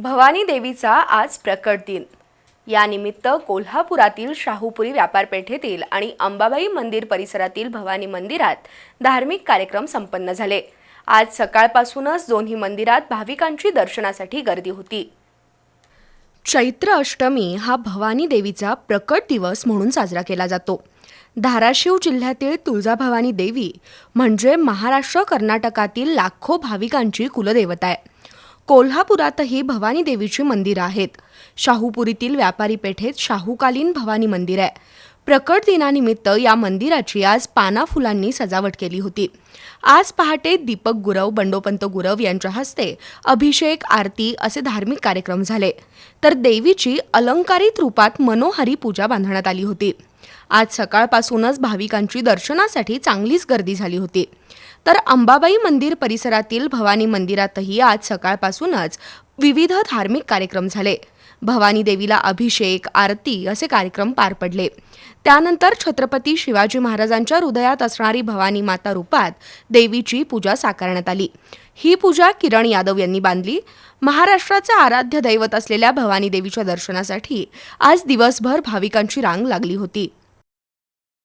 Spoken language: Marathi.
भवानी देवीचा आज प्रकट दिन. यानिमित्त कोल्हापुरातील शाहूपुरी व्यापारपेठेतील आणि अंबाबाई मंदिर परिसरातील भवानी मंदिरात धार्मिक कार्यक्रम संपन्न झाले. आज सकाळपासूनच दोन्ही मंदिरात भाविकांची दर्शनासाठी गर्दी होती. चैत्र अष्टमी हा भवानी देवीचा प्रकट दिवस म्हणून साजरा केला जातो. धाराशिव जिल्ह्यातील तुळजाभवानी देवी म्हणजे महाराष्ट्र कर्नाटकातील लाखो भाविकांची कुलदेवता आहे. कोल्हापुरातही भवानी देवीची मंदिरं आहेत. शाहूपुरीतील व्यापारी पेठेत शाहूकालीन भवानी मंदिर आहे. प्रकट दिनानिमित्त या मंदिराची आज पाना फुलांनी सजावट केली होती. आज पहाटे दीपक गुरव बंडोपंत गुरव यांच्या हस्ते अभिषेक आरती असे धार्मिक कार्यक्रम झाले. तर देवीची अलंकारित रूपात मनोहरी पूजा बांधण्यात आली होती. आज सकाळपासूनच भाविकांची दर्शनासाठी चांगलीच गर्दी झाली होती. तर अंबाबाई मंदिर परिसरातील भवानी मंदिरातही आज सकाळपासूनच विविध धार्मिक कार्यक्रम झाले. भवानी देवीला अभिषेक आरती असे कार्यक्रम पार पडले. त्यानंतर छत्रपती शिवाजी महाराजांच्या हृदयात असणारी भवानी माता रूपात देवीची पूजा साकारण्यात आली. ही पूजा किरण यादव यांनी बांधली. महाराष्ट्राचे आराध्य दैवत असलेल्या भवानी देवीच्या दर्शनासाठी आज दिवसभर भाविकांची रांग लागली होती.